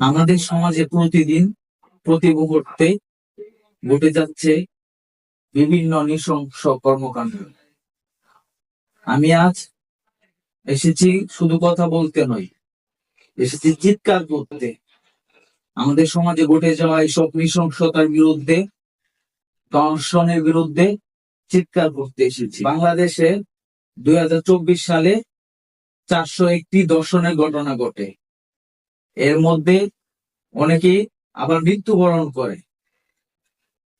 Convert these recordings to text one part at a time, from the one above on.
আমাদের সমাজে প্রতিদিন, প্রতি মুহূর্তে ঘটে যাচ্ছে বিভিন্ন নৃশংস কর্মকাণ্ড। আমি আজ এসেছি শুধু কথা বলতে নয়, এসেছি চিৎকার করতে। আমাদের সমাজে ঘটে যাওয়া এইসব নৃশংসতার বিরুদ্ধে দর্শনের বিরুদ্ধে চিৎকার করতে এসেছি। বাংলাদেশে দুই হাজার চব্বিশ সালে চারশো একটি দর্শনের ঘটনা ঘটে। এর মধ্যে অনেকেই আবার মৃত্যুবরণ করে।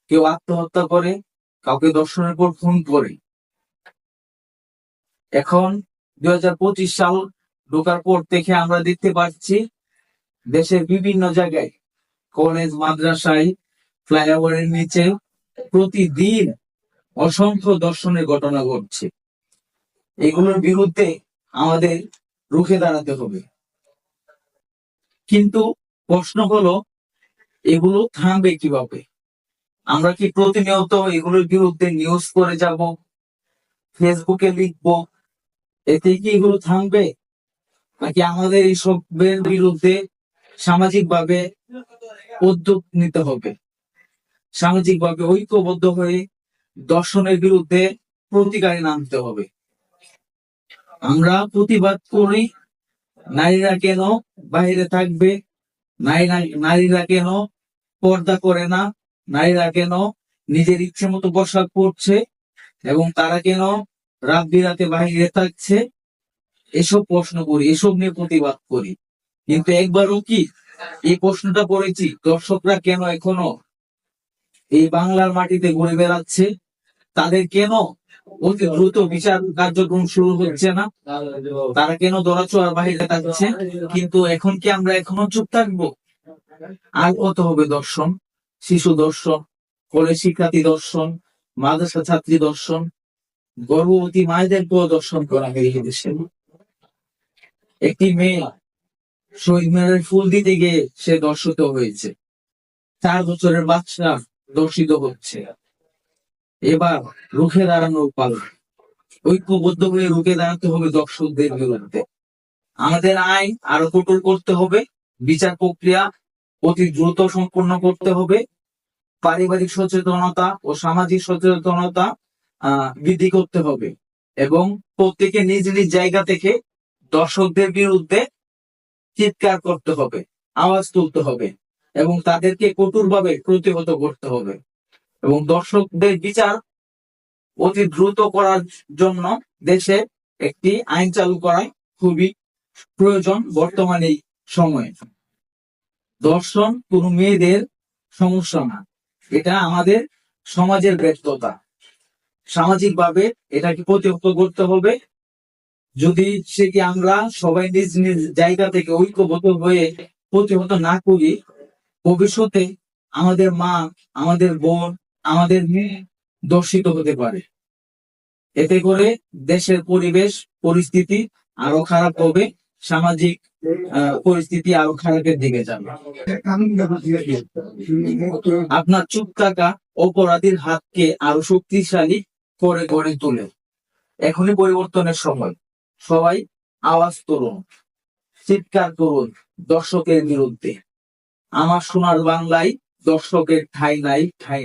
কেউ আত্মহত্যা করে, কাউকে দর্শনের পর খুন করে। এখন দুই হাজার পঁচিশ সাল ঢোকার পর থেকে আমরা দেখতে পাচ্ছি, দেশের বিভিন্ন জায়গায় কলেজ, মাদ্রাসায় ফ্লাইওভারের নিচে প্রতিদিন অসংখ্য দর্শনের ঘটনা ঘটছে। এগুলোর বিরুদ্ধে আমাদের রুখে দাঁড়াতে হবে। কিন্তু প্রশ্ন হলো, এগুলো থামবে কীভাবে? আমরা কি প্রতিনিয়ত এগুলোর বিরুদ্ধে নিউজ করে যাব ফেসবুকে লিখব, এতে কি এগুলো থামবে? নাকি আমাদের এইসবের বিরুদ্ধে সামাজিকভাবে উদ্যোগ নিতে হবে? সামাজিকভাবে ঐক্যবদ্ধ হয়ে দর্শনের বিরুদ্ধে প্রতিকারে নামতে হবে। আমরা প্রতিবাদ করি নারীরা কেন বাইরে থাকবে? নারীরা কেন পর্দা করে না? নারীরা কেন নিজের ইচ্ছে মতো পোশাক পরছে এবং তারা কেন রাত বিরাতে বাইরে থাকছে? এসব প্রশ্ন করি, এসব নিয়ে প্রতিবাদ করি। কিন্তু একবারও কি এই প্রশ্নটা পড়েছি দর্শকরা কেন এখনও এই বাংলার মাটিতে ঘুরে বেড়াচ্ছে? তাদের কেন অতি দ্রুত বিচার কার্যক্রম শুরু হচ্ছে না। তারা কেন দরাচোয়ার বাহিরে থাকছে কিন্তু এখন কি আমরা এখনও চুপ থাকব? আর কত হবে দর্শন? শিশু দর্শন, কলেজ শিক্ষার্থী দর্শন, মাদ্রাসা ছাত্রী দর্শন, গর্ভবতী মায়েদেরকেও দর্শন করা হয় দেশে। একটি মেয়ে শহীদ মিনারের ফুল দিতে গিয়ে সে দর্শিত হয়েছে। চার বছরের বাচ্চা দর্শিত হচ্ছে। এবার রুখে দাঁড়ানোর পালা ঐক্যবদ্ধ হয়ে রুখে দাঁড়াতে হবে দর্শকদের বিরুদ্ধে। আমাদের আইন আরও কঠোর করতে হবে, বিচার প্রক্রিয়া অতি দ্রুত সম্পন্ন করতে হবে, পারিবারিক সচেতনতা ও সামাজিক সচেতনতা বৃদ্ধি করতে হবে এবং প্রত্যেকে নিজ নিজ জায়গা থেকে দর্শকদের বিরুদ্ধে চিৎকার করতে হবে, আওয়াজ তুলতে হবে এবং তাদেরকে কঠোরভাবে প্রতিহত করতে হবে। এবং দর্শকদের বিচার অতি দ্রুত করার জন্য দেশে একটি আইন চালু করা খুবই প্রয়োজন বর্তমানে এই সময়ে। দর্শন কোন মেয়েদের সমস্যা না। এটা আমাদের সমাজের ব্যর্থতা। সামাজিকভাবে এটাকে প্রতিহত করতে হবে। যদি সে কি আমরা সবাই নিজ নিজ জায়গা থেকে ঐক্যবদ্ধ হয়ে প্রতিহত না করি, ভবিষ্যতে আমাদের মা, আমাদের বোন আমাদের দর্শিত হতে পারে। এতে করে দেশের পরিবেশ, পরিস্থিতি আরও খারাপ হবে, সামাজিক পরিস্থিতি আরও খারাপের দিকে যাবে। আপনার চুপ থাকা অপরাধীর হাতকে আরও শক্তিশালী করে গড়ে তোলে। এখনই পরিবর্তনের সময়। সবাই আওয়াজ তুলুন, চিৎকার করুন দর্শকের বিরুদ্ধে। আমার সোনার বাংলায় দর্শকের ঠাই নাই, ঠাই।